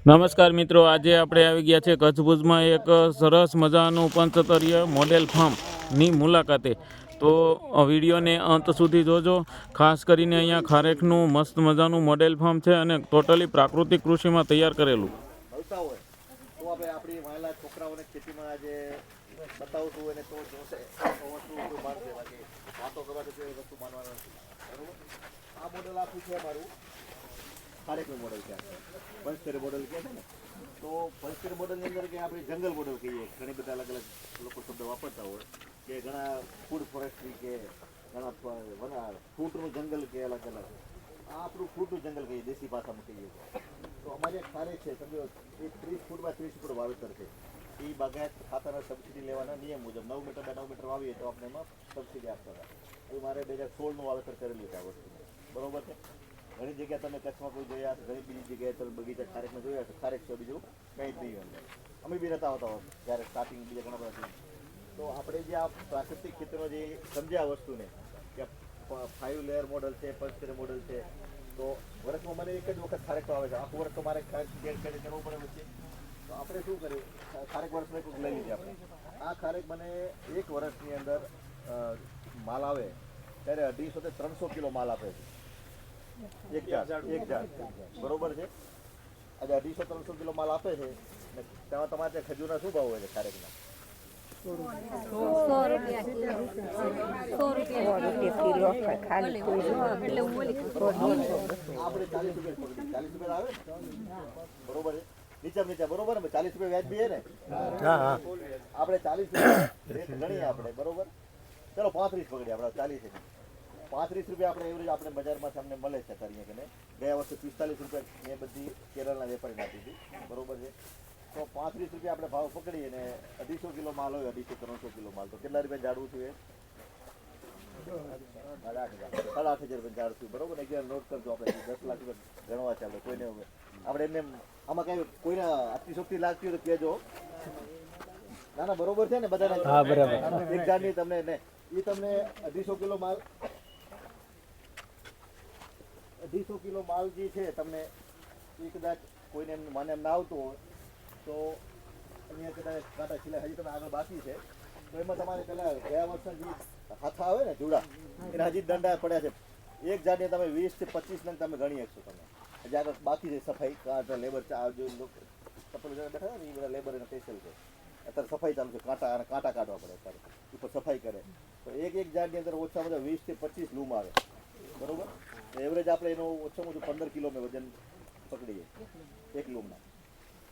નમસ્કાર મિત્રો, આજે આપણે આવી ગયા છે કચ્છભુજમાં એક સરસ મજાનું પંચતરીય મોડેલ ફાર્મની મુલાકાતે. તો વિડીયોને અંત સુધી જોજો. ખાસ કરીને અહીંયા ખારેકનું મસ્ત મજાનું મોડેલ ફાર્મ છે અને ટોટલી પ્રાકૃતિક કૃષિમાં તૈયાર કરેલું. આ મોડેલ આખું છે મારું ખારેકનું મોડેલ છે પંચતરી મોડલ કહે છે ને, તો પંચતેર મોડલની અંદર કે આપણે જંગલ મોડલ કહીએ. ઘણી બધા અલગ અલગ લોકો શબ્દ વાપરતા હોય. કે ઘણા ફૂડ ફોરેસ્ટ્રી કે ઘણા ફ્રૂટનું જંગલ કે અલગ અલગ. આપણું ફ્રૂટનું જંગલ કહીએ, દેશી ભાષામાં કહીએ. તો અમારે એક ખારેક છે, સમજો, એ ત્રીસ ફૂટમાં ત્રીસ ફૂટ વાવેતર છે. એ બાગાયત ખાતાના સબસિડી લેવાના નિયમ મુજબ નવ મીટર બે નવ મીટર વાવીએ તો આપણે એમાં સબસિડી આપતા હતા. એ મારે બે હજાર સોળનું વાવેતર કરેલું છે આ વસ્તુનું. બરોબર છે? ઘણી જગ્યાએ તમે કચ્છમાં કોઈ જોયા હશે, ઘણી બીજી જગ્યાએ તમે બગીચા ખારેકમાં જોયા હશે, ખારેક છે બીજું કંઈ જ નહીં અમે બી રહેતા હોતા હોય જ્યારે સ્ટાર્ટિંગ બીજા ઘણા બધા તો આપણે જે આ પ્રાકૃતિક ખેતરો જે સમજ્યા વસ્તુને કે ફાઇવ લેયર મોડલ છે પંચતેર મોડલ છે, તો વર્ષમાં મને એક જ વખત ખારેક આવે છે. આખું વર્ષ તો મારે કરવું પડે વચ્ચે. તો આપણે શું કર્યું? ખારેક વર્ષમાં એક લઈ લીધી આપણે. આ ખારેક મને એક વર્ષની અંદર માલ આવે. ત્યારે અઢીસો થી ત્રણસો કિલો માલ આપે છે. એક ઝાડ એક ઝાડ બરોબર છે? આજે અઢીસો ત્રણસો કિલો માલ આપે છે. તેમાં તમારે ખજૂર ખજૂરના શું ભાવ હોય છે ખારેકના? આપણે ચાલીસ રૂપિયા પકડી આવે? બરોબર છે? નીચે નીચે. બરોબર? ચાલીસ રૂપિયા વ્યાજ બી ને? આપણે ચાલીસ રેટ ગણીએ આપણે. બરોબર? ચલો પાંત્રીસ પકડીએ આપડે ચાલીસ પાંત્રીસ રૂપિયા આપણે એવરેજ આપણે બજારમાં સામે મળે છે કરીએ કે ગયા વર્ષે પિસ્તાલીસ રૂપિયા મેં બધી કેરળના વેપારી આપી હતી. બરોબર છે? તો પાંત્રીસ રૂપિયા આપણે ભાવ પકડીએ ને અઢીસો કિલો માલ હોય અઢીસો ત્રણસો કિલો માલ. તો કેટલા રૂપિયા જાડવું છું એ? સાડા આઠ હજાર. સાડા આઠ હજાર રૂપિયા ઝાડ બરોબર? ને નોટ કરજો આપણે. દસ લાખ રૂપિયા ગણવા ચાલે કોઈને આપણે એમને એમ આમાં કઈ કોઈને આટલી શક્તિ લાગતી હોય તો કહેજો. ના ના બરોબર છે ને બધા હા બરાબર. એક તમને ને એ તમને અઢીસો કિલો માલ અઢીસો કિલો માલ જે છે, તમને એ કદાચ કોઈને મને એમ ના આવતું હોય, તો અહીંયા કદાચ કાંટા સિલાઈ હજી તમે આગળ બાકી છે. તો એમાં તમારે પેલા ગયા વર્ષના જે હાથા આવે ને, જુડા, એના હજી દંડા પડ્યા છે. એક જાતને તમે વીસથી પચીસ નંગ તમે ગણી શકશો તમે. હજી આગળ બાકી છે સફાઈ, કાંટા લેબર જો લોકો જણા બેઠા ને, એ બધા લેબર એને સ્પેશિયલ છે. અત્યારે સફાઈ ચાલુ છે, કાંટા અને કાંટા કાઢવા પડે અત્યારે. ઉપર સફાઈ કરે. તો એક એક જાડની અંદર ઓછા વીસથી પચીસ લૂમ આવે. બરોબર? એવરેજ આપણે એનો ઓછામાં ઓછું પંદર કિલો મેં વજન પકડીએ. એક લૂમના.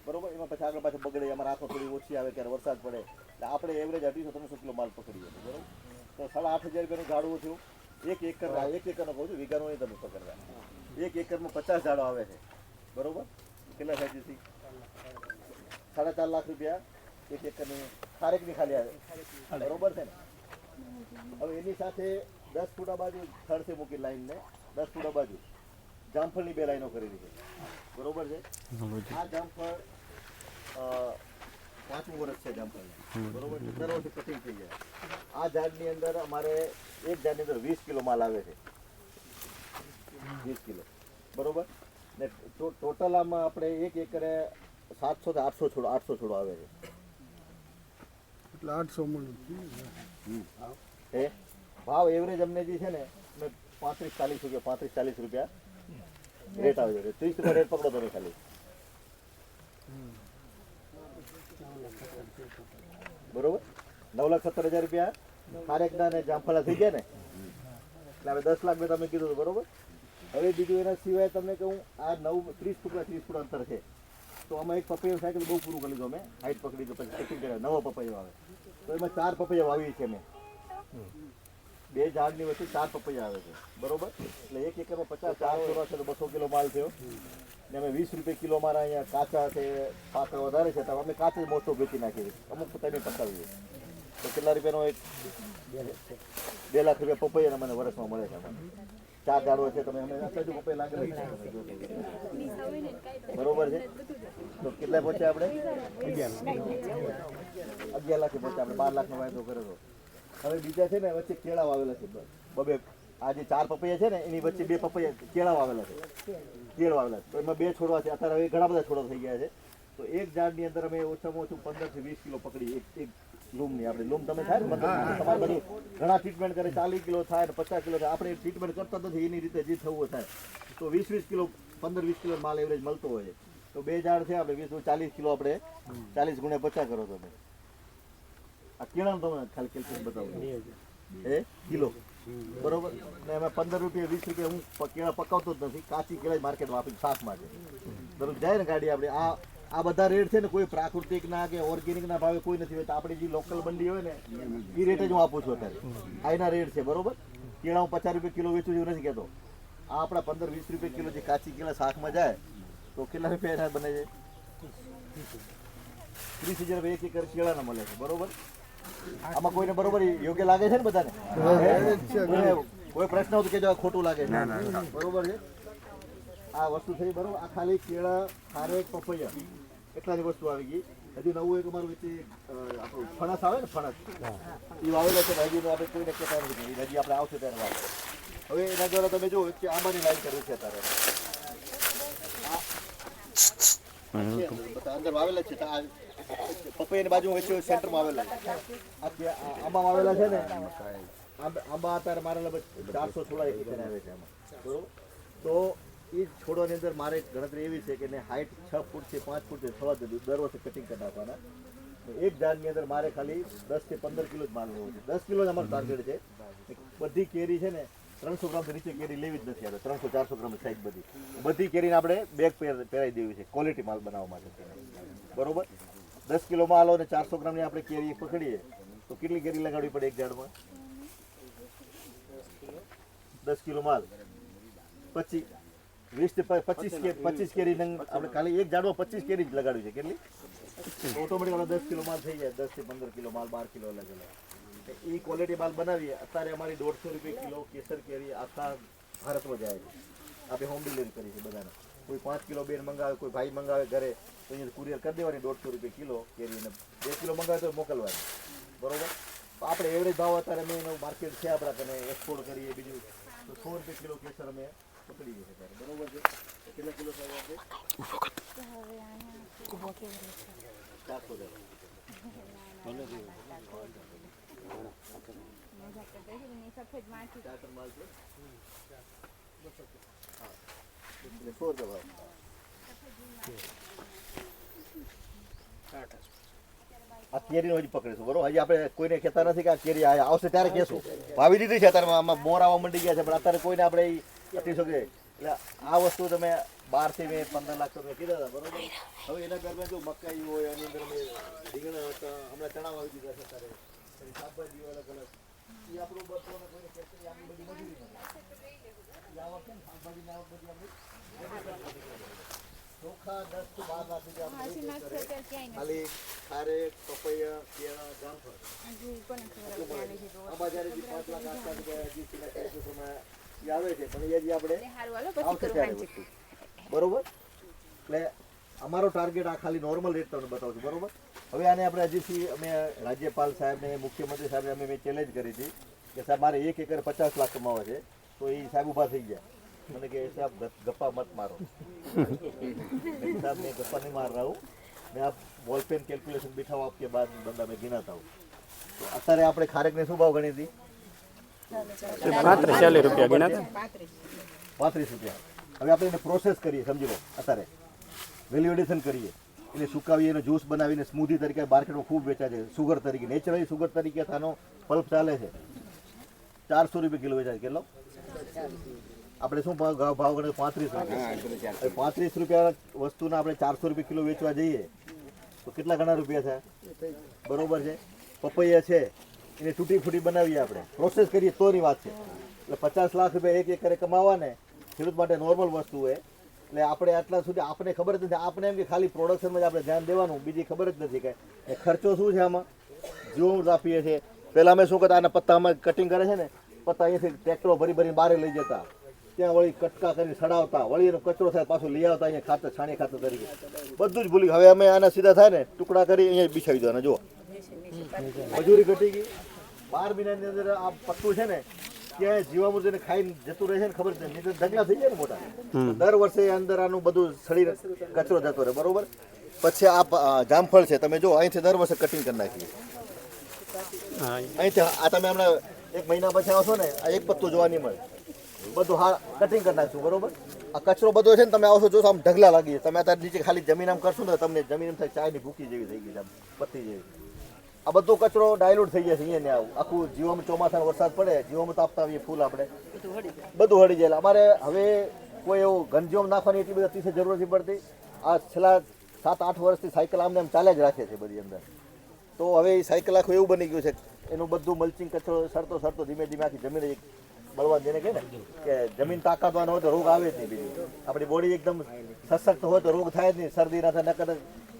બરોબર? એમાં પછી આગળ પાછળ બગડે અમારા હાથમાં થોડી ઓછી આવે ત્યારે વરસાદ પડે. એટલે આપણે એવરેજ અઢીસો, ત્રણસો કિલો માલ પકડીએ બરોબર? તો સાડા આઠ હજાર રૂપિયાનું ઝાડવું થયું એક એકર એક એકરનો કહું છું, વીઘાનો નહીં તમે પકડવા. એક એકરમાં પચાસ ઝાડો આવે છે. બરોબર? કેટલા સાઈઝથી સાડા ચાર લાખ રૂપિયા એક એકરની ખારેકની ખાલી આવે. બરોબર છે ને? હવે એની સાથે દસ ફૂટા બાજુ થડસે મૂકી લાઈનને. દસ ફૂટ બાજુ. જામફળની બે લાઈનો કરેલી છે. બરોબર છે? આ જામફળ પાંચમું વર્ષ છે જામફળનું. બરોબર છે. દર વર્ષે કટિંગ થઈ જાય. આ ઝાડની અંદર અમારે એક ઝાડની અંદર વીસ કિલો માલ આવે છે. વીસ કિલો. બરોબર? ને ટોટલ આમાં આપણે એક એકરે સાતસો થી આઠસો છોડો આઠસો છોડો આવે છે. એટલે આઠસો મણ. એ ભાવ એવરેજ અમને જે છે ને પાંત્રીસ ચાલીસ રૂપિયા, પાંત્રીસ ચાલીસ રૂપિયા રેટ આવે છે. ત્રીસ રૂપિયા રેટ પકડો તમે ખાલી. બરોબર? નવ લાખ સત્તર હજાર રૂપિયા ખારેકના ને જામફળા થઈ ગયા ને? એટલે હવે દસ લાખ મેં તમે કીધું બરોબર? હવે બીજું એના સિવાય તમને કહું, આ નવ, ત્રીસ ફૂટના ત્રીસ ફૂટ અંતર છે. તો આમાં એક પપૈયું સાયકલ બહુ પૂરું કરી લીધું અમે. હાઈટ પકડી તો પછી નવો પપૈયો આવે. તો એમાં ચાર પપૈયા વાવી છે મેં બે ઝાડની વચ્ચે ચાર પપૈયા આવે છે. બરોબર? એટલે એક એકરમાં પચાસ ચાર કિલો છે તો બસો કિલો માલ થયો. ને અમે વીસ રૂપિયા કિલો મારા અહીંયા કાચા છે પાકા વધારે છે તો અમે કાચા મોટો વેચી નાખીએ અમુક પોતાને પકાવીએ તો કેટલા રૂપિયાનો એક? બે લાખ રૂપિયા પપૈયા મને વર્ષમાં મળે છે ચાર ચાર ઝાડો છે તમે અમે જો પપૈયા તો. બરોબર છે? તો કેટલા પહોંચ્યા આપણે? અગિયાર. લાખ પહોંચ્યા આપણે. બાર લાખનો વાયદો કર્યો હતો હવે બીજા છે ને વચ્ચે કેળા વાવેલા છે બબે આ જે ચાર પપૈયા છે ને એની વચ્ચે બે પપૈયા કેળા વાવેલા છે. કેળ વાવેલા છે. તો એમાં બે છોડવા છે. અત્યારે હવે ઘણા બધા છોડવા થઈ ગયા છે. તો એક ઝાડની અંદર અમે ઓછામાં ઓછું પંદરથી વીસ કિલો પકડી એક એક લૂમની આપણે. લૂમ તમે થાય ને? તમારે બધી ઘણા ટ્રીટમેન્ટ કરે ચાલીસ કિલો થાય ને પચાસ કિલો થાય. આપણે ટ્રીટમેન્ટ કરતા નથી એની રીતે જે થવું થાય. તો વીસ વીસ કિલો પંદર વીસ કિલો માલ એવરેજ મળતો હોય છે. તો બે ઝાડ છે આપણે વીસ ચાલીસ કિલો આપણે ચાલીસ ગુણ્યા પચાસ કરો તમે. આ કેળાનું તમે ખાલી કેલ્ક્યુલેશન બતાવો. એ કિલો. બરોબર? ને એમાં પંદર રૂપિયા, વીસ રૂપિયા હું કેળા પકાવતો જ નથી. કાચી કેળા માર્કેટમાં આપી શાક માટે. બરોબર? જાય ને ગાડી આપણે. આ આ બધા રેટ છે ને, કોઈ પ્રાકૃતિક ના કે ઓર્ગેનિક ના ભાવે કોઈ નથી. હોતા આપણી જે લોકલ મંડી હોય ને, એ રેટ જ હું આપું છું અત્યારે. આ એના રેટ છે, બરોબર? કેળા હું પચાસ રૂપિયા કિલો વેચું છું નથી કહેતો. આ આપણા પંદર, વીસ રૂપિયા કિલો જે કાચી કેળા શાકમાં જાય, તો કેટલા રૂપિયા એના બને છે? ત્રીસ હજાર એક એકર કેળાના મળે છે, બરોબર? આમાં કોઈને બરોબર યોગ્ય લાગે છે ને બધાને? કોઈ પ્રશ્ન હોય કે જો ખોટું લાગે છે. બરોબર છે? આ વસ્તુ થઈ બરોબર. આ ખાલી કેળા ખારેક પપૈયા એટલાની વસ્તુ આવી ગઈ. હજી નવું એક અમારું વચ્ચે આપણું ફણસ આવે ને ફણસ? એ વાવેલો છે હજી આપણે કોઈને કહેતા નથી હજી આપણે આવશે ત્યારે વાત હવે એના દ્વારા તમે જુઓ કે આંબાની લાઈન કરવી છે અત્યારે. અંદર, વાવેલા છે પપૈયાની બાજુ વચ્ચે સેન્ટરમાં આવેલા. છે આ કે- આ આંબા આવેલા છે ને? આંબા અત્યારે મારે લગભગ ચારસો થોડા એક બરોબર? તો એ છોડવાની અંદર મારે ગણતરી એવી છે કે ને હાઈટ છ ફૂટ છે પાંચ ફૂટ છે થવા દીધું દર વર્ષે કટિંગ કરી નાખવાના. એક ઝાડની અંદર મારે ખાલી દસથી પંદર કિલો જ માલ લેવો છે. દસ કિલો જ અમારો ટાર્ગેટ છે. બધી કેરી છે ને, ત્રણસો ગ્રામથી નીચે કેરી લેવી જ નથી આપણે ત્રણસો, ચારસો ગ્રામ સાઈઝ બધી. બધી કેરીને આપણે બેગ પહેરાવી દેવી છે. ક્વોલિટી માલ બનાવવા માટે. બરોબર? દસ કિલો માલ અને ચારસો ગ્રામની આપણે કેરી પકડીએ, તો કેટલી કેરી લગાડવી પડે એક ઝાડમાં? દસ કિલો માલ પચીસ વીસ પચીસ પચીસ કેરી આપણે ખાલી એક ઝાડમાં પચીસ કેરી જ લગાડવી છે. કેટલી? ઓટોમેટિક આપણે દસ કિલો માલ થઈ જાય, દસથી પંદર કિલો માલ બાર કિલો અલગ અલગ. એ ક્વોલિટી માલ બનાવીએ. અત્યારે અમારી દોઢસો રૂપિયા કિલો કેસર કેરી આખા ભારતમાં જાય છે. આપણે હોમ ડિલિવરી કરીએ છીએ બધાને. કોઈ પાંચ કિલો બેન મંગાવે કોઈ ભાઈ મંગાવે ઘરે તો અહીંયા કુરિયર કરી દેવાની દોઢસો રૂપિયા કિલો કેરી અને બે કિલો મંગાવે તો મોકલવાની. બરોબર? આપણે એવરેજ ભાવ અત્યારે મેં એનું માર્કેટ છે આપણા કને એક્સપોર્ટ કરીએ બીજું. તો સો રૂપિયા કિલો કેસર અમે પકડી છીએ ત્યારે બરોબર છે? કેટલા કિલો થાય આપણે ચારસો છે રૂપિયા ભાવ આ કેરીનો હજી પકડીશું, બરોબર? હજી આપણે કોઈને કહેતા નથી કે આ કેરી આ આવશે ત્યારે કહેશું. વાવી દીધી છે, અત્યારે આમાં મોર આવવા મંડી ગયા છે, પણ અત્યારે કોઈને આપણે અટી શકીએ. શકે એટલે આ વસ્તુ તમે બારથી મેં પંદર લાખ તમે કીધા હતા, બરોબર? હવે એના દરમિયાન જો મકાઈ હોય, એની અંદર મેં રીંગણા હમણાં ચણા વાવી દીધા છે અત્યારે. શાકભાજી અલગ અલગ એ આપણું અને કોઈને કહેશે આપણી બધી મજૂરી ચોખા દસથી પાંચ લાખ આવે છે પણ આપણે આવશે બરોબર એટલે અમારો ટાર્ગેટ આ ખાલી નોર્મલ રેટ તમને બતાવું છું બરોબર હવે આને આપણે હજીથી અમે રાજ્યપાલ સાહેબને મુખ્યમંત્રી સાહેબને અમે મેં ચેલેન્જ કરી હતી કે સાહેબ મારે એક એકર પચાસ લાખ કમાવા છે તો એ સાહેબ ઊભા થઈ ગયા. મને કે સાહેબ ગપ્પા મત મારો. સાહેબ મેં ગપ્પા નહીં માર રહા હું. મેં આપ બોલપેન કેલ્ક્યુલેશન બિઠાઓ આપકે બાદ બંદા મેં ગિનાતા હું તો અત્યારે આપણે ખારેકને શું ભાવ ગણી હતી? પાંત્રીસ રૂપિયા હવે આપણે એને પ્રોસેસ કરીએ સમજી લો અત્યારે. વેલ્યુએડેશન કરીએ. એટલે સુકાવી એને જ્યુસ બનાવીને સ્મૂધી તરીકે માર્કેટમાં ખૂબ વેચાય છે. સુગર તરીકે નેચરલી સુગર તરીકે આનો પલ્પ ચાલે છે. ચારસો રૂપિયા કિલો વેચાય છે. કેટલો? આપણે શું ભાવ ગણે પાંત્રીસ રૂપિયા. પાંત્રીસ રૂપિયા વસ્તુને આપણે ચારસો રૂપિયા કિલો વેચવા જઈએ તો કેટલા ઘણા રૂપિયા થાય? બરોબર છે. પપૈયા છે. એને તૂટી ફૂટી બનાવીએ આપણે. પ્રોસેસ કરીએ તોની વાત છે. એટલે પચાસ લાખ રૂપિયા એક એકરે કમાવા ને ખેડૂત માટે નોર્મલ વસ્તુ હોય. એટલે આપણે આટલા સુધી આપણે ખબર જ નથી. આપણે એમ કે ખાલી પ્રોડક્શનમાં જ આપણે ધ્યાન દેવાનું બીજી ખબર જ નથી કે ખર્ચો શું છે આમાં? જો આપીએ છીએ પહેલાં અમે શું કરતા આના પત્તામાં કટિંગ કરે છે ને પત્તા અહીંયાથી ટ્રેક્ટરો ભરી ભરી બહાર લઈ જતા. ત્યાં વળી કટકા કરી સડાવતા. વળી એનો કચરો થાય પાછું લઈ આવતા અહીંયા ખાતર છાણી ખાતર તરીકે. બધું જ ભૂલી હવે અમે આના સીધા થાય ને ટુકડા કરી અહીંયા બિછાવી દેવાના જુઓ. મજૂરી ઘટી ગઈ. બાર મહિનાની અંદર આ પત્તું છે ને ક્યાંય જીવામૃતને ખાઈને જતું રહે છે ને ખબર છે? નહીં તો ઢગલા થઈ જાય ને મોટા. દર વર્ષે અંદર આનું બધું સડી કચરો જતો રહે બરોબર? પછી આ પ- આ જામફળ છે તમે જો અહીંથી દર વર્ષે કટિંગ કરી નાખીએ. અહીંથી આ તમે હમણાં એક મહિના પછી આવશો ને આ એક પત્તું જોવા નહીં મળે. બધું હા કટિંગ કરી નાખશું બરોબર? આ કચરો બધો છે ને તમે આવશો જોશો આમ ઢગલા લાગી. તમે અત્યારે નીચે ખાલી જમીન આમ કરશો ને તમને જમીન થાય ચાયની ભૂકી જેવી થઈ ગઈ છે આમ પત્તી જેવી. આ બધો કચરો ડાયલ્યુટ થઈ જશે અહીંયા ને આવું. આખું જીવામાં ચોમાસાનો વરસાદ પડે જીવામાં તાપતા આવીએ ફૂલ આપણે. બધું હળી જાય. અમારે હવે કોઈ એવું ગંજીઓમ નાખવાની એટલી બધી અતિશય જરૂર નથી પડતી. આ છેલ્લા સાત આઠ વર્ષથી સાયકલ આમને આમ ચાલ્યા જ રાખે છે બધી અંદર. તો હવે એ સાયકલ આખું એવું બની ગયું છે એનું બધું મલ્ચિંગ કચરો, સરતો સરતો ધીમે ધીમે આખી જમીન બળવાન જેને કહે ને, કે જમીન તાકાતવાન હોય તો રોગ આવે જ નહીં બીજું. આપણી બોડી એકદમ સશક્ત હોય તો રોગ થાય જ નહીં. શરદી ના થાય, નકર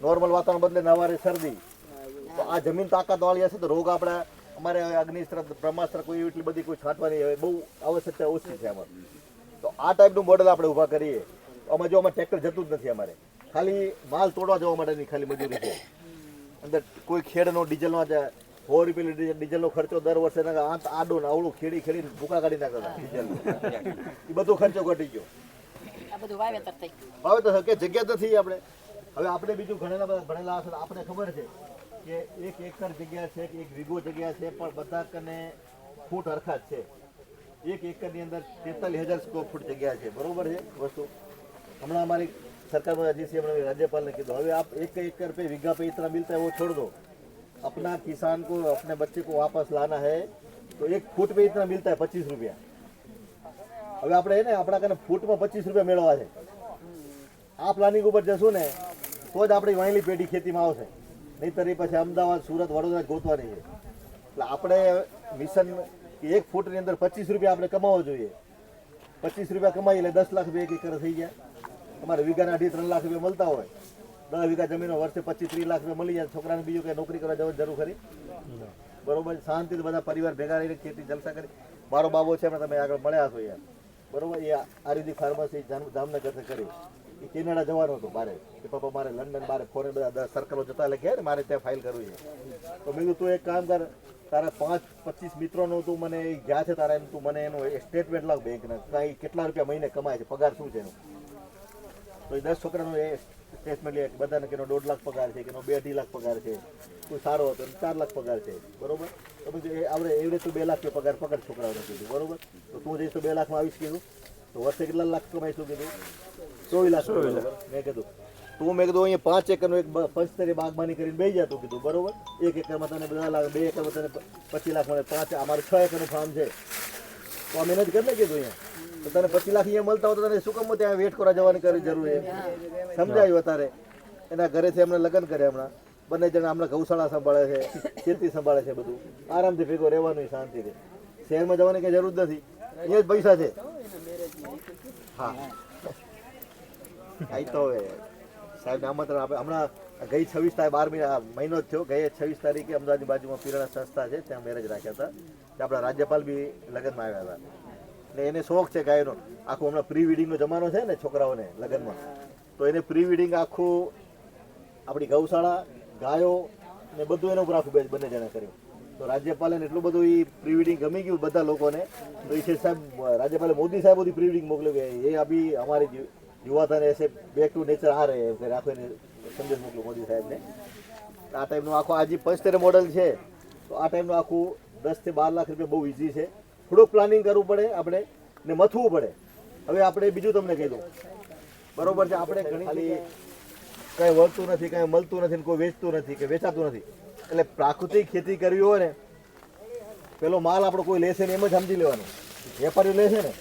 નોર્મલ વાતાવરણ બદલે નવારે શરદી. તો આ જમીન તાકાતવાળી હશે તો રોગ આપણા, અમારે અગ્નિસ્ત્ર, બ્રહ્માસ્ત્ર કોઈ એટલી બધી કોઈ છાંટવાની હવે બહુ આવશ્યકતા ઓછી છે આમાં. તો આ ટાઈપનું મોડલ આપણે ઊભા કરીએ. અમે જો અમે ટ્રેક્ટર જતું જ નથી અમારે. ખાલી માલ તોડવા જવા માટેની ખાલી મજૂરી છે. અંદર કોઈ ખેડનો ડીઝલનો સો રૂપિયા ડીઝલ ડીઝલનો ખર્ચો દર વર્ષે આંત આડો ને આવડું ખેડી ખેડીને ભૂકા કાઢી નાખતા ડીઝલ એ બધો ખર્ચો ઘટી ગયો. વાવેતર હવે તો કે જગ્યા નથી આપણે. હવે આપણે બીજું ઘણા બધા ભણેલા હશે આપણે ખબર છે કે એક એકર જગ્યા છે કે એક વીઘો જગ્યા છે પણ બધા કને ફૂટ હરખા જ છે. એક એકરની અંદર તેતાલીસ હજાર સ્ક્વેર ફૂટ જગ્યા છે. બરોબર છે વસ્તુ? હમણાં અમારી સરકારમાં જીસી હમણાં રાજ્યપાલને કીધું હવે આપ એક એકર पे वीघा पे इतना मिलता है वो छोड़ दो अपना किसान को अपने बच्चे को वापस लाना है तो एक फूट पे इतना मिलता है पच्चीस रुपया હવે આપણે એને આપણા કને ફૂટમાં પચીસ રૂપિયા મેળવવા છે આ પ્લાનિંગ ઉપર જશું ને તો જ આપણી વાયલી પેઢી ખેતીમાં આવશે નહીંતર એ પછી અમદાવાદ સુરત વડોદરા જ ગોતવાની છે એટલે આપણે મિશન કે એક ફૂટની અંદર પચીસ રૂપિયા આપણે કમાવો જોઈએ પચીસ રૂપિયા કમાઈ એટલે દસ લાખ રૂપિયા એક એકર થઈ ગયા તમારે વીઘાના અઢી ત્રણ લાખ રૂપિયા મળતા હોય. દસ વીઘા જમીનો વર્ષે પચીસ ત્રીસ લાખ રૂપિયા મળી જાય, છોકરાને બીજું કંઈ નોકરી કરવા જવાની જરૂર ખરી? બરોબર, શાંતિથી બધા પરિવાર ભેગા રહીને ખેતી જલસા કરી. મારો બાબો છે પણ તમે આગળ મળ્યા છો યાર. બરોબર, એ આયુર્વેદિક ફાર્મસી જામનગર જામનગરથી કરી. એ કેનેડા જવાનો હતો મારે. કે પપ્પા મારે લંડન, મારે ફોરેન બધા સર્કલો જતા એટલે ગયા ને મારે ત્યાં ફાઇલ કરવી છે. તો મેં તું એક કામ કર, તારા પાંચ પચીસ મિત્રોનું તું મને ગયા છે તારા એમ તું મને એનું સ્ટેટમેન્ટ લાવ બેંકના કાંઈ કેટલા રૂપિયા મહિને કમાય છે, પગાર શું છે એનો? તો દસ છોકરાનો એ સ્ટેટમેન્ટ લે બધાને કેનો દોઢ લાખ પગાર છે કેનો બે અઢી લાખ પગાર છે કોઈ સારો હતો ચાર લાખ પગાર છે બરોબર? તો પછી એ આપણે એવી રીતે બે લાખ પગાર પગાર છોકરાઓને કીધું બરોબર? તો તું જઈશ તો બે લાખમાં આવીશ કીધું. તો વર્ષે કેટલા લાખ કમાઈશું કીધું? ચોવીસ લાખ. મેં કીધું તું મેં કીધું અહીંયા પાંચ એકરનું એક પંચતરી બાગબાની કરીને બે જતું કીધું બરોબર? એક એકરમાં તને બધા લાખ બે એકરમાં તને પચીસ લાખ મળે પાંચ અમારે છ એકરનું ફાર્મ છે. તો આ નથી કરી કીધું અહીંયા? તો તને પચીસ લાખ અહીંયા મળતા હોય તો તને શું કામ ત્યાં વેટ કરવા જવાની કરી જરૂર સમજાયું અત્યારે એના ઘરેથી એમને લગ્ન કરે હમણાં. બંને જણા હમણાં ગૌશાળા સંભાળે છે ખેતી સંભાળે છે બધું. આરામથી ભેગો રહેવાનું શાંતિથી શહેરમાં જવાની કઈ જરૂર નથી. અહીંયા જ પૈસા છે. હા. આઈ તો હવે. સાહેબ આમંત્રણ આપે. હમણાં ગઈ છવ્વીસ તારીખ બારમી મહિનો જ થયો. ગઈ છવ્વીસ તારીખે અમદાવાદની બાજુમાં પીરાણા સંસ્થા છે ત્યાં મેરેજ રાખ્યા હતા. ત્યાં આપણા રાજ્યપાલ બી લગ્નમાં આવ્યા હતા. ને એને શોખ છે ગાયનો આખું હમણાં પ્રી વેડિંગનો જમાનો છે ને છોકરાઓને લગ્નમાં. તો એને પ્રી વેડિંગ આખું આપણી ગૌશાળા, ગાયો ને બધું એના ઉપર આખું બંને જણા કર્યું. તો રાજ્યપાલે એટલું બધું એ પ્રી વેડિંગ ગમી ગયું બધા લોકોને. તો એ સાહેબ, રાજ્યપાલે મોદી સાહેબ બધી પ્રી વેડિંગ મોકલ્યું કે એ અભી અમારી યુવાતાને એસે બેક ટુ નેચર આ રહે એમ આખો એને સંદેશ મોકલ્યો મોદી સાહેબને. આ ટાઈમનું આખો આજે પંચતેર મોડલ છે, તો આ ટાઈમનું આખું દસથી બાર લાખ રૂપિયા બહુ ઇઝી છે. થોડુંક પ્લાનિંગ કરવું પડે આપણે ને મથવું પડે. હવે આપણે બીજું તમને કહી દઉં. બરોબર છે, આપણે ઘણી કંઈ વળતું નથી, કંઈ મળતું નથી ને કોઈ વેચતું નથી, કે વેચાતું નથી. એટલે પ્રાકૃતિક ખેતી કરવી હોય ને, પેલો માલ આપણો કોઈ લેશે ને એમ જ સમજી લેવાનો. વેપારીઓ લેશે ને.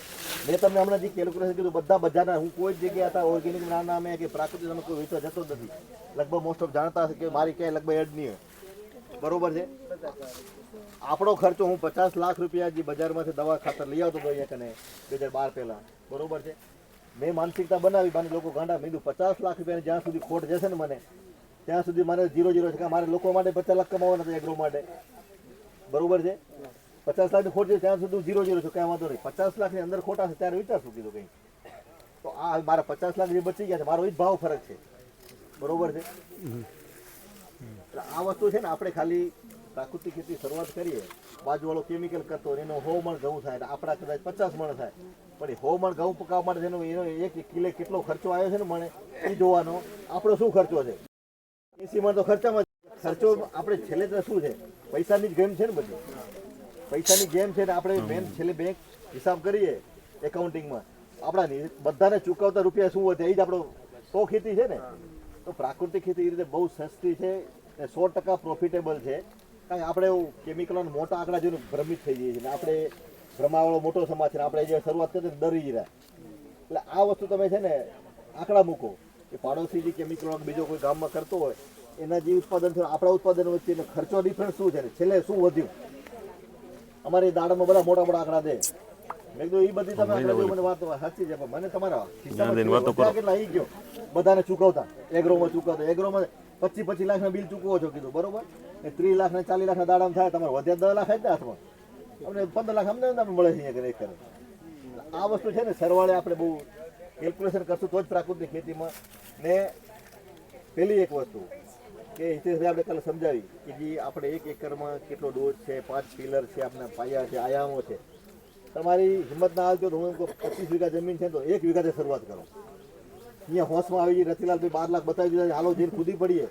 મેં તમને હમણાં જે કેલ્ક્યુલેશન કીધું બધા બજારના હું કોઈ જ જગ્યાએ હતા ઓર્ગેનિક ના નામે કે પ્રાકૃતિક નામે કોઈ વેચવા જતો નથી. લગભગ મોસ્ટ ઓફ જાણતા હશે કે મારી ક્યાંય લગભગ એડ નહીં હોય. બરોબર છે? આપણો ખર્ચો હું પચાસ લાખ રૂપિયા જે બજારમાંથી દવા ખાતર લઈ આવતો હતો અહીંયા કને બે હજાર બાર પહેલાં. બરોબર છે? મેં માનસિકતા બનાવી મને લોકો ગાંડા મેં કીધું પચાસ લાખ રૂપિયાની જ્યાં સુધી ખોટ જશે ને મને ત્યાં સુધી મારે જીરો જીરો છે કે મારે લોકો માટે પચાસ લાખ કમાવાના હતા એગ્રો માટે. બરોબર છે? પચાસ લાખની ખોટ છે ત્યાં સુધી જીરો જીરો છું કાંઈ વાંધો નહીં. પચાસ લાખની અંદર ખોટા છે ત્યારે વિચારશું કીધું કંઈ. તો આ મારા પચાસ લાખ જે બચી ગયા છે મારો એ જ ભાવ ફરક છે. બરોબર છે? આ વસ્તુ છે ને આપણે ખાલી પ્રાકૃતિક ખેતી શરૂઆત કરીએ બાજુવાળો કેમિકલ કરતો હોય, એનો સો મણ ઘઉં થાય આપણા કદાચ પચાસ મણ થાય. પણ સો મણ ઘઉં પકાવવા માટે જેનો એનો એક કિલે કેટલો ખર્ચો આવ્યો છે ને મને એ જોવાનો આપણો શું ખર્ચો છે? એસી મણ તો ખર્ચામાં ખર્ચો આપણે છેલ્લે તો શું છે? પૈસાની જ ગેમ છે ને બધી. પૈસાની ગેમ છે ને આપણે મેન છેલ્લે બેંક હિસાબ કરીએ એકાઉન્ટિંગમાં આપણા બધાને ચૂકવતા રૂપિયા શું વધે એ જ આપણો સો ખેતી છે ને. તો પ્રાકૃતિક ખેતી એ રીતે બહુ સસ્તી છે સો ટકા પ્રોફિટેબલ છે. કારણ કે આપણે એવું કેમિકલોના મોટા આંકડા જોઈને ભ્રમિત થઈ જઈએ છીએ આપણે ભ્રમાવાળો મોટો સમાજ છે આપણે જે શરૂઆત કરીએ ડરી રહ્યા. એટલે આ વસ્તુ તમે છે ને આંકડા મૂકો. કે પાડોશી જે કેમિકલ બીજો કોઈ ગામમાં કરતો હોય એના જે ઉત્પાદન છે આપણા ઉત્પાદન વચ્ચેનો ખર્ચો ડિફરન્સ શું છે છેલ્લે શું વધ્યું? અમારી દાડામાં બધા મોટા મોટા આંકડા દે. મેં કીધું એ બધી તમે મને વાત સાચી છે પણ મને તમારા કેટલા ગયો? બધાને ચૂકવતા. એગ્રોમાં ચૂકવતા. એગ્રોમાં પચીસ પચીસ લાખના બિલ ચૂકવો છો કીધું, બરોબર? ને ત્રીસ લાખ ને ચાલીસ લાખના દાડામાં થાય તમારે, વધ્યા દસ લાખ જ હાથમાં અમને પંદર લાખ અમને મળે છે એક કરે. આ વસ્તુ છે ને, સરવાળે આપણે બહુ કેલ્ક્યુલેશન કરશું તો જ પ્રાકૃતિક ખેતીમાં. ને પેલી એક વસ્તુ કે હિતેશભાઈ આપણે કાલે સમજાવી કે જે આપણે એક એકરમાં કેટલો ડોઝ છે, પાંચ પિલર છે, આપણા પાયા છે, આયામો છે. તમારી હિંમત ના આવજો તો હું પચીસ વીઘા જમીન છે તો એક વીઘાથી શરૂઆત કરો. અહીંયા હોશમાં આવી જઈએ રતિલાલભાઈ બાર લાખ બતાવી દીધા હાલો જઈને કૂદી પડીએ.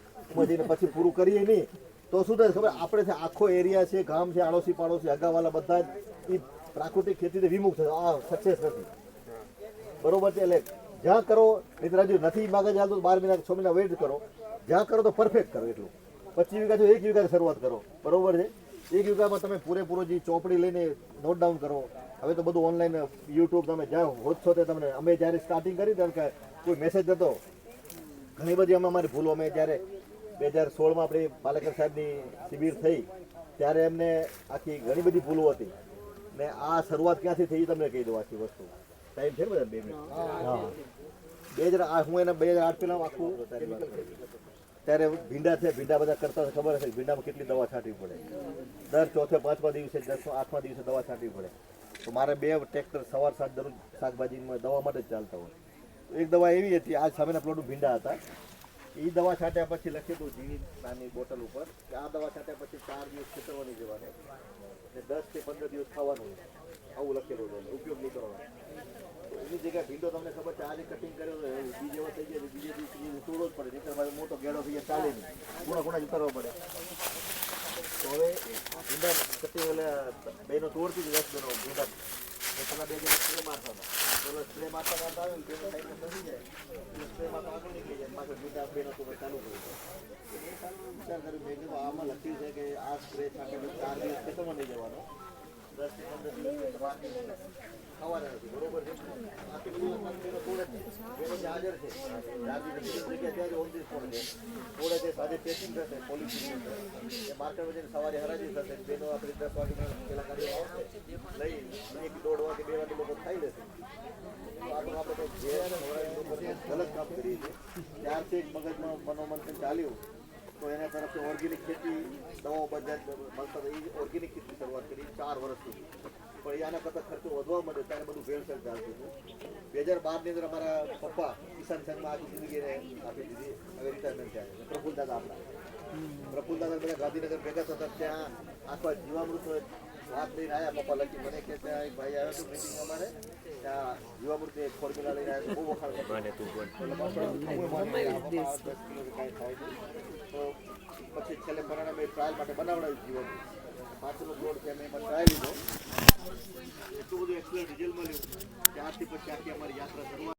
જઈને પછી પૂરું કરીએ નહીં. તો શું થાય ખબર? આપણે છે, આખો એરિયા છે, ગામ છે, આડોશી પાડોશી, અગાવાલા બધા જ એ પ્રાકૃતિક ખેતીથી વિમુખ થશે આ સક્સેસ નથી. બરોબર છે, એટલે જ્યાં કરો નહીં રાજુ નથી માગે ચાલતું તો બાર મહિના છ મહિના વેઇટ કરો. જ્યાં કરો તો પરફેક્ટ કરો એટલું. પચીસ વીઘા જો એક વીઘા શરૂઆત કરો. બરોબર છે? એક યુગામાં તમે પૂરેપૂરો જે ચોપડી લઈને નોટ ડાઉન કરો. હવે તો બધું ઓનલાઈન યુટ્યુબ તમે જ્યાં હોત તે તમને અમે જ્યારે સ્ટાર્ટિંગ કરી ત્યારે કોઈ મેસેજ હતો? ઘણી બધી અમે અમારી ભૂલો અમે જ્યારે બે હજાર સોળમાં આપણી પાલેકર સાહેબની શિબિર થઈ ત્યારે એમને આખી ઘણી બધી ભૂલો હતી. ને આ શરૂઆત ક્યાંથી થઈ તમને કહી દઉં આખી વસ્તુ. ટાઈમ છે બધા બે મિનિટ હા. બે હજાર હું એને બે હજાર આઠ પહેલાં આખું ત્યારે ભીંડા છે, ભીંડા બધા કરતા ખબર હશે ભીંડામાં કેટલી દવા છાંટવી પડે. દર ચોથે, પાંચમા દિવસે દસમા આઠમા દિવસે દવા છાંટવી પડે. તો મારે બે ટ્રેક્ટર સવાર સાંજ દરરોજ શાકભાજીમાં દવા માટે જ ચાલતા હોય. એક દવા એવી હતી, આ સામેના પ્લોટમાં ભીંડા હતા. એ દવા છાંટ્યા પછી લખેલું ઝીણી નાની બોટલ ઉપર કે આ દવા છાંટ્યા પછી ચાર દિવસ ખેતરવાની જવાની ને દસ કે પંદર દિવસ ખાવાનું આવું લખેલું ઉપયોગ નહીં કરવાનો એની જગ્યાએ ભીંડો તમને ખબર છે આજે કટિંગ કર્યો બીજે એવો થઈ ગયો, બીજે દિવસે તોડવો જ પડે, નહીં મારે મોટો ગેડો થઈ જાય ચાલે નહીં. ગુણા ગુણા ઉતારવા પડે. તો હવે ભીંડા કટિંગ એટલે બેનો તોડતી જ દસ બેનો ભીંડા. પેલા બે જણા સ્પ્રે મારતા હતા. પેલો સ્પ્રે મારતા મારતા આવે ને પેલો સાઈડમાં બની જાય. સ્પ્રે મારતા આગળ નીકળી જાય. પાછળ ભીંડા બેનો તો ચાલુ કરી એ સારું વિચાર કર્યું, મેં કીધું, આમાં લખ્યું છે કે આ સ્પ્રે છાંટે ચાર દિવસ ખેતરમાં નહીં જવાનો. દસ પંદર દિવસ સવારે નથી, બરોબર છે આખી બધી વસ્તુ પેલો તોડે જ છે પેલો જે હાજર છે. સ્પોટ છે. સાંજે ચેકિંગ થશે પોલીસ એ માર્કેટ વચ્ચે સવારે હરાજી થશે. બેનો આપણે દસ વાગે પેલા ગાડીઓ આવશે. લઈ, એક દોઢ વાગે, બે વાગે લોકો ખાઈ લેશે. ગલત કામ કરી છે ત્યારથી એક મગજમાં મનોમંથન ચાલ્યું, તો એના તરફથી ઓર્ગેનિક ખેતી, દવાઓ બધા મળતા એ ઓર્ગેનિક ખેતી શરૂઆત કરી, ચાર વર્ષ સુધી. પણ આના કરતાં ખર્ચો વધવા મળે ત્યારે બધું ભેળસેળ ચાલતું હતું બે હજાર બારની અંદર અમારા પપ્પા કિસાન સંઘમાં આખી જિંદગીને આપી દીધી. હવે રિટાયરમેન્ટ થયા પ્રફુલ દાદા આપણા. પ્રફુલ દાદા બધા ગાંધીનગર ભેગા થતા ત્યાં આખા જીવામૃત વાત લઈને આવ્યા પપ્પા લખી મને કે ત્યાં એક ભાઈ આવ્યો હતો મિટિંગ અમારે. ત્યાં જીવામૃત એક ફોર્મ્યુલા લઈને આવ્યા બહુ વખાણ કાંઈ થાય નહીં. તો પછી છેલ્લે બનાવવા મેં ટ્રાયલ માટે બનાવડાવ્યું જીવન પાછળનો બોર્ડ છે, મેં એમાં ટ્રાયલ લીધો. એટલું બધું એક્સપિરિયન્સ રિઝલ્ટ મળ્યું ત્યારથી પછી આખી અમારી યાત્રા શરૂઆત